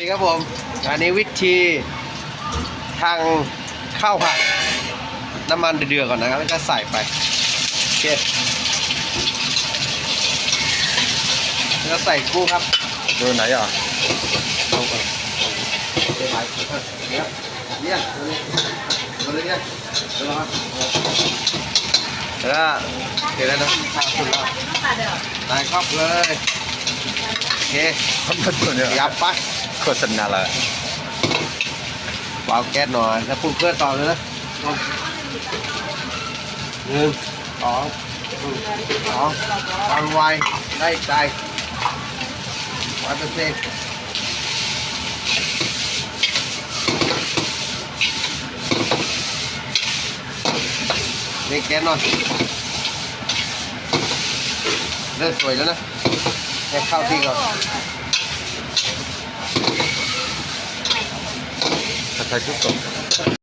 นี่ครับผม อันนี้วิธีทางข้าวผัดน้ำมันเดือดๆก่อนนะครับแล้วก็ใส่ไปโอเคแล้วก็ใส่กุ้งครับดูไหนอะเอาก่อนเดี๋ยวไปเนี่ยเนี่ยตัวนี้ตัวนี้เนี่ยเดี๋ยวรอครับแล้วก็เดี๋ยวแล้วนะข้าวสุดแล้วใส่ครอบเลยโอเคเขามาตัวเนี่ยยับไป โฆษณาละเบาแก๊สหน่อยแล้วปรุงเครื่อต่อเลยนะหนึ่งสองสองวางไวได้ใจร้อยเปอร์เซ็นต์เล่นแก๊สหน่อยเริ่มสวยแล้วนะให้เข้าที่ก่อน ผัดไทยทุกสด